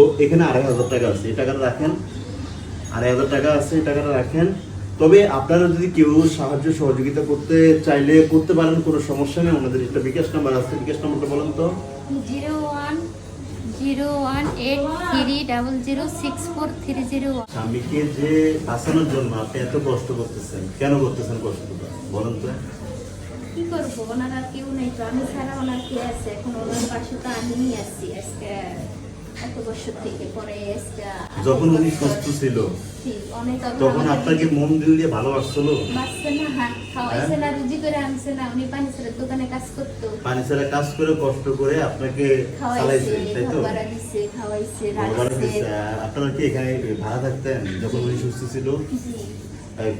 তো এখানে আড়াই হাজার টাকা আছে। এই টাকাটা রাখেন। আড়াই হাজার টাকা আছে এই টাকাটা রাখেন। তবে আপনারা যদি কেউ সাহায্য সহযোগিতা করতে চাইলে করতে পারেন কোনো সমস্যা নেই। ওনাদের একটা বিকাশ নাম্বার আছে। বিকাশ নাম্বারটা বলেন তো। Zero one zero one eight three double zero six four three zero স্বামীকে যে বাঁচানোর জন্য আপনি এত কষ্ট করতেছেন কেন করতেছেন কষ্টটা? বলেন তো। কি করব? ওনার কেউ নেই তো। আমি ছাড়া ওনার কে আছে। এখন ওনার পাশে তো আমিই আছি। আজকে এত বছর থেকে পরে যখন উনি সুস্থ ছিল তখন আপনাকে মন দিল দিয়ে ভালোবাসছিল? না হ্যাঁ খাওয়াইছে না রুজি করে আনছে না উনি পানি দোকানে কাজ করতো। পানি কাজ করে কষ্ট করে আপনাকে চালাইছে তাই তো? ঘর ভাড়া দিছে খাওয়াইছে ভগবানের রাখছে। কাছে, আহ, আপনারা কি এখানে ভাড়া থাকতেন যখন উনি সুস্থ ছিল?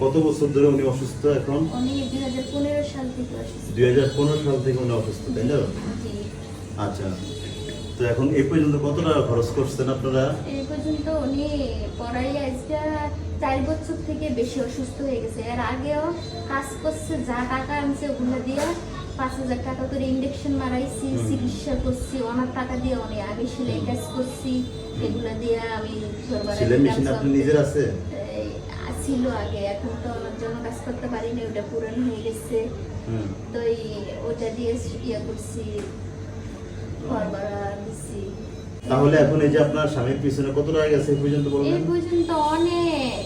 কত বছর ধরে উনি অসুস্থ এখন? দুই হাজার পনেরো সাল থেকে অসুস্থ। দুই হাজার পনেরো সাল থেকে উনি অসুস্থ তাই না আচ্ছা। তো এখন এই পর্যন্ত কত টাকা খরচ করছেন আপনারা? এই পর্যন্ত উনি পড়াই আজকে চার বছর থেকে বেশি অসুস্থ হয়ে গেছে। এর আগেও কাজ করছে যা টাকা আনছে ওগুলো দিয়ে পাঁচ হাজার টাকা করে ইঞ্জেকশন মারাইছি চিকিৎসা করছি অনেক টাকা দিয়ে উনি আগে সেলাই কাজ করছি এগুলো দিয়ে আমি দিতাম মেশিন আপনি নিজের আছে? ছিল আগে এখন তো ওনার জন্য কাজ করতে পারিনি ওটা পুরান হয়ে গেছে। তো ওটা দিয়ে ইয়ে করছি। ঘর ভাড়া দিছি তাহলে এখন এই যে আপনার স্বামীর পিছনে কত টাকা গেছে এই পর্যন্ত এই পর্যন্ত অনেক।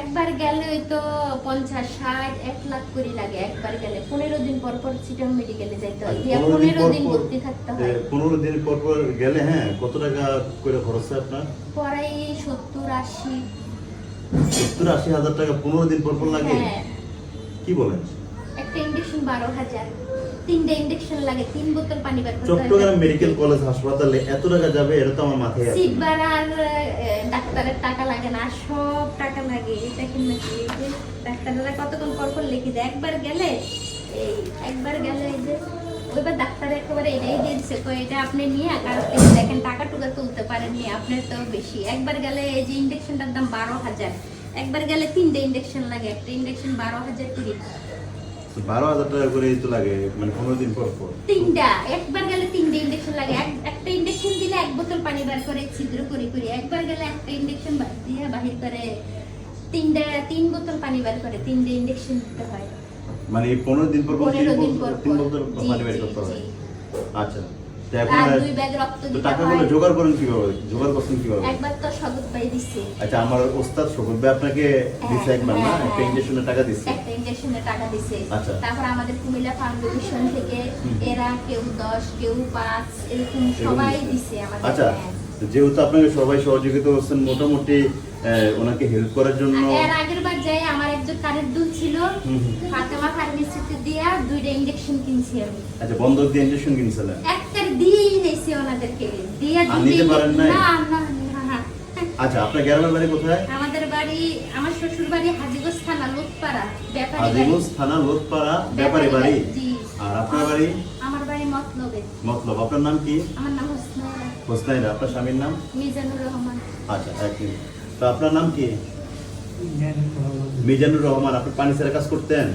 একবার গেলে ওই তো পঞ্চাশ ষাট এক লাখ করে লাগে। একবার গেলে পনেরো দিন পর পর চিটাং মেডিকেলে যাইতে হয়। পনেরো দিন ভর্তি থাকতে হয়। পনেরো দিন পর পর গেলে হ্যাঁ কত টাকা করে খরচ হয় আপনার? পড়াই সত্তর আশি। সত্তর আশি হাজার টাকা পনেরো দিন পর পর লাগে? হ্যাঁ। কি বলেন? একটা ইঞ্জেকশন বারো হাজার। তিনটে ইঞ্জেকশন লাগে তিন বোতল পানি বার চট্টগ্রাম মেডিকেল কলেজ হাসপাতালে এত টাকা যাবে এটা তো আমার মাথায় আছে। সিট ভাড়া আর ডাক্তারের টাকা লাগে না সব টাকা লাগে। এটা কি নাকি? যে ডাক্তাররা কতক্ষণ পর পর লিখে দেয় একবার গেলে এই একবার গেলে এই যে ওইবার ডাক্তার একেবারে এটাই দিয়ে তো এটা আপনি নিয়ে কারও থেকে দেখেন টাকা টুকা তুলতে পারেননি আপনার তো বেশি। একবার গেলে এই যে ইঞ্জেকশনটার দাম বারো হাজার। একবার গেলে তিনটে ইঞ্জেকশন লাগে একটা ইঞ্জেকশন বারো হাজার করে। বারো হাজার টাকা করে তো লাগে মানে পনেরো দিন পর পর। তিনটা একবার গেলে তিনটা ইঞ্জেকশন লাগে। একটা ইঞ্জেকশন দিলে এক বোতল পানি বার করে ছিদ্র করে করে। একবার গেলে একটা ইঞ্জেকশন দিয়ে বাহির করে তিনটা তিন বোতল পানি বার করে তিনটে ইঞ্জেকশন দিতে হয়। মানে পনেরো দিন পর পর তিন বোতল পানি বের করতে হয়। আচ্ছা। তো এখন আর আর- দুই ব্যাগ রক্ত তো দিতে টাকাগুলো জোগাড় করেন কীভাবে? জোগাড় করছেন কীভাবে? একবার তো সদত পাই দিচ্ছে আচ্ছা আমার ওস্তাদ শকুর ভাই আপনাকে দিছে একবার না? একটা। টাকা দিচ্ছে একটা ইঞ্জেকশনের টাকা দিছে। তারপর আমাদের কুমিল্লা ফাউন্ডেশন থেকে এরা কেউ দশ কেউ পাঁচ এরকম এরকম সবাই দিছে। দিছে আমাদের। আচ্ছা। যেহেতু আপনাকে সবাই সহযোগিতা করছেন মোটামুটি ওনাকে হেল্প করার জন্য এর আগের বার যাই আমার একজন কানের দুল ছিল। ফাতেমা ফার্মেসিতে দিয়া দুইটা ইঞ্জেকশন কিনছি আমি। আচ্ছা বন্ধক দিয়ে ইঞ্জেকশন কিনছিলেন? দিয়েই ওনাদেরকে। দিয়ে? না না। আচ্ছা আপনার গ্রামের বাড়ি কোথায়? আমাদের বাড়ি আমার শ্বশুর বাড়ি হাজিগঞ্জ থানা লোকপাড়া ব্যাপারী বাড়ি। থানা লোকপাড়া ব্যাপারী বাড়ি? আর আপনার বাড়ি? আমার বাড়ি মতলবে। মতলব আপনার নাম কি? আমার নাম হোসনাইরা হোসনাইরা আপনার স্বামীর নাম? মিজানুর রহমান। আচ্ছা এক মিনিট। তো আপনার নাম কি? মিজানুর রহমান। আপনি পানি ছেড়ে কাজ করতেন?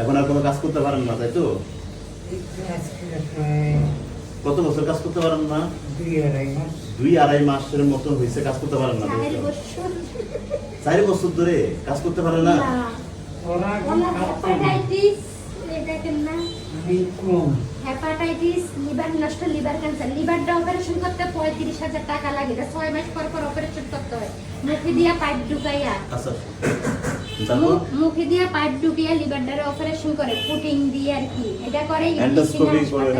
এখন আর কোনো কাজ করতে পারেন না তাই তো? কত বছর কাজ করতে পারেন না? দুই আড়াই মাসের মতো হয়েছে কাজ করতে পারেন না চার বছর। ধরে কাজ করতে পারে না? না। হেপাটাইটিস লিভার নষ্ট লিভার ক্যান্সার লিভারটা অপারেশন করতে পঁয়ত্রিশ হাজার টাকা লাগে। এটা ছয় মাস পর পর অপারেশন করতে হয়। মুখে দিয়া পাইপ ঢুকাইয়া। আচ্ছা। মুখ- দিয়া পাইপ ঢুকিয়া লিভারটারে অপারেশন করে ফুটিং দিয়ে আর কি। এটা করে Endoscopy করে,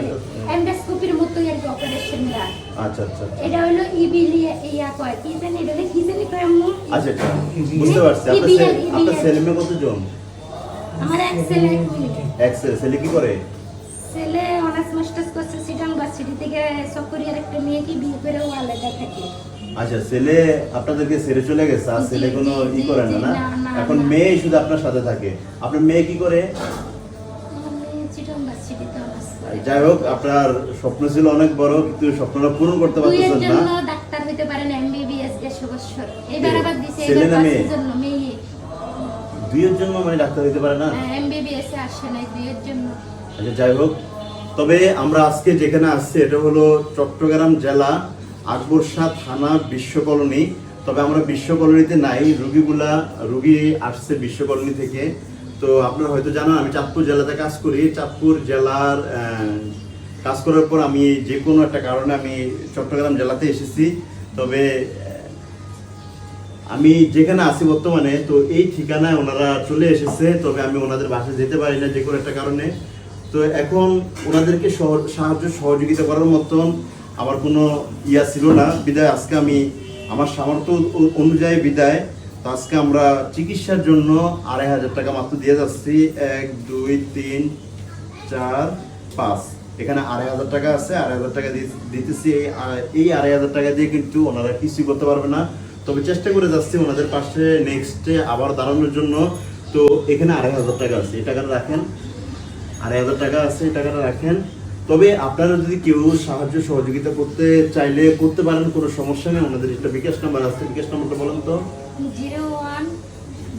এন্ডোস্কোপির মতোই আর কি অপারেশনটা আচ্ছা আচ্ছা আচ্ছা। এটা হলো ইবিলিয়া ইয়া কয় কি জানি এটা কি জানি কয় আম্মু? আচ্ছা আচ্ছা। বুঝতে পারছি। আপনার ছেলে- আপনার। ছেলে মেয়ে কতজন? আমার এক ছেলে এক মেয়ে। এক ছেলে। ছেলে কি করে? ছেলে অনার্স মাস্টার্স করছে সিটাং ভার্সিটি থেকে চকরিয়ার একটা মেয়েকে বিয়ে করে ও আলাদা থাকে। আচ্ছা ছেলে আপনাদেরকে ছেড়ে চলে গেছে আর ছেলে কোনো ই করে না, না, এখন মেয়ে শুধু আপনার সাথে থাকে। আপনার মেয়ে কি করে? যাই হোক আপনার স্বপ্ন ছিল অনেক বড় কিন্তু স্বপ্নটা পূরণ করতে পারতেছেন না। ডাক্তার হইতে পারেন এমবিবিএস দেড়শো বছর এবার আবার দিছে এবার মেয়ে? বাচ্চার জন্য মেয়ে। দুইয়ের জন্য মানে ডাক্তার হইতে পারে না? এমবিবিএস এ আসে নাই দুইয়ের জন্য। আচ্ছা যাই হোক। তবে আমরা আজকে যেখানে আসছি এটা হলো চট্টগ্রাম জেলা আকবর শাহ থানা বিশ্ব কলোনি। তবে আমরা বিশ্ব কলোনিতে নাই, রুগীগুলা, রুগী আসছে বিশ্ব কলোনি থেকে। তো আপনারা হয়তো জানেন আমি চাঁদপুর জেলাতে কাজ করি। চাঁদপুর জেলার কাজ করার পর আমি যে কোনো একটা কারণে আমি চট্টগ্রাম জেলাতে এসেছি। তবে আমি যেখানে আছি বর্তমানে, তো এই ঠিকানায় ওনারা চলে এসেছে। তবে আমি ওনাদের বাসায় যেতে পারি না যে কোনো একটা কারণে। তো এখন ওনাদেরকে সহ- সাহায্য সহযোগিতা করার মতন আমার কোনো ইয়া ছিল না। বিদায়, আজকে আমি আমার সামর্থ্য অনুযায়ী বিদায়। তো আজকে আমরা চিকিৎসার জন্য আড়াই হাজার টাকা মাত্র দিয়ে যাচ্ছি। এক, দুই, তিন, চার, পাঁচ। এখানে আড়াই হাজার টাকা আছে। আড়াই হাজার টাকা দিতেছি। এই এই আড়াই হাজার টাকা দিয়ে কিন্তু ওনারা কিছুই করতে পারবে না। তবে চেষ্টা করে যাচ্ছি ওনাদের পাশে নেক্সটে আবার দাঁড়ানোর জন্য। তো এখানে আড়াই হাজার টাকা আছে। এই টাকাটা রাখেন। আড়াই হাজার টাকা আছে। এই টাকাটা রাখেন। তবে আপনারা যদি কেউ সাহায্য সহযোগিতা করতে চাইলে করতে পারেন কোনো সমস্যা নেই। ওনাদের একটা বিকাশ নাম্বার আছে। বিকাশ নাম্বারটা বলেন তো। Zero one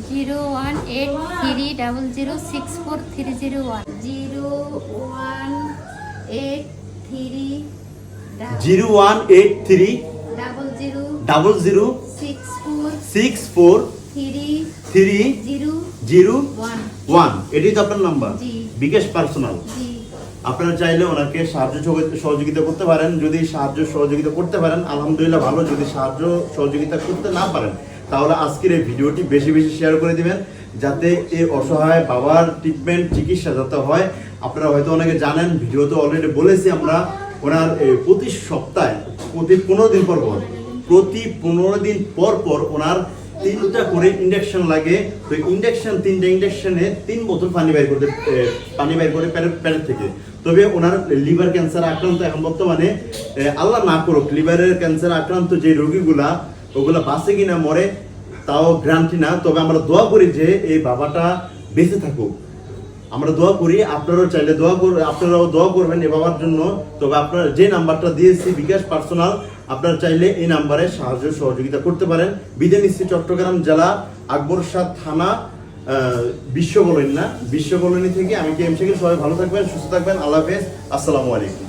zero one eight three double zero six four three zero one. Zero one eight three zero one eight three double zero double zero six four six four three three zero zero one. One. এটাই তো আপনার number. বিকাশ personal. জি। আপনারা চাইলে ওনাকে সাহায্য সহযোগিতা- করতে পারেন। যদি সাহায্য সহযোগিতা করতে পারেন, আলহামদুলিল্লাহ ভালো। যদি সাহায্য সহযোগিতা করতে না পারেন, তাহলে আজকের এই ভিডিওটি বেশি বেশি শেয়ার করে দিবেন, যাতে এই অসহায় বাবার ট্রিটমেন্ট চিকিৎসা যাতে হয়, আপনারা হয়তো অনেকে জানেন ভিডিওতে অলরেডি বলেছি আমরা, ওনার প্রতি সপ্তাহে, প্রতি পনেরো দিন পর পর, প্রতি পনেরো দিন পর পর ওনার তিনটা করে ইন্ডাকশন লাগে। তো ইন্ডাকশন তিনটা ইন্ডাকশনে তিন বোতল পানি বের করতে পানি বের করে প্যারেট প্যারেট থেকে। তবে ওনার লিভার ক্যান্সার আক্রান্ত এখন বর্তমানে আল্লাহ না করুক লিভারের ক্যান্সার আক্রান্ত যে রোগীগুলা, ওগুলা বাঁচে কিনা, মরে, তাও গ্রান্টি না। তবে আমরা দোয়া করি যে এই বাবাটা বেঁচে থাকুক। আমরা দোয়া করি, আপনারাও চাইলে দোয়া কর, আপনারাও দোয়া করবেন এ বাবার জন্য। তবে আপনার যে নাম্বারটা দিয়েছি, বিকাশ পার্সোনাল, আপনারা চাইলে এই নাম্বারে সাহায্য সহযোগিতা করতে পারেন। বিদে চট্টগ্রাম জেলা আকবর শাহ থানা বিশ্ব বলেন না। বিশ্ব বলেনি থেকে আমি কে এম সবাই ভালো থাকবেন, সুস্থ থাকবেন। আল্লাহ হাফেজ। আসসালামু আলাইকুম।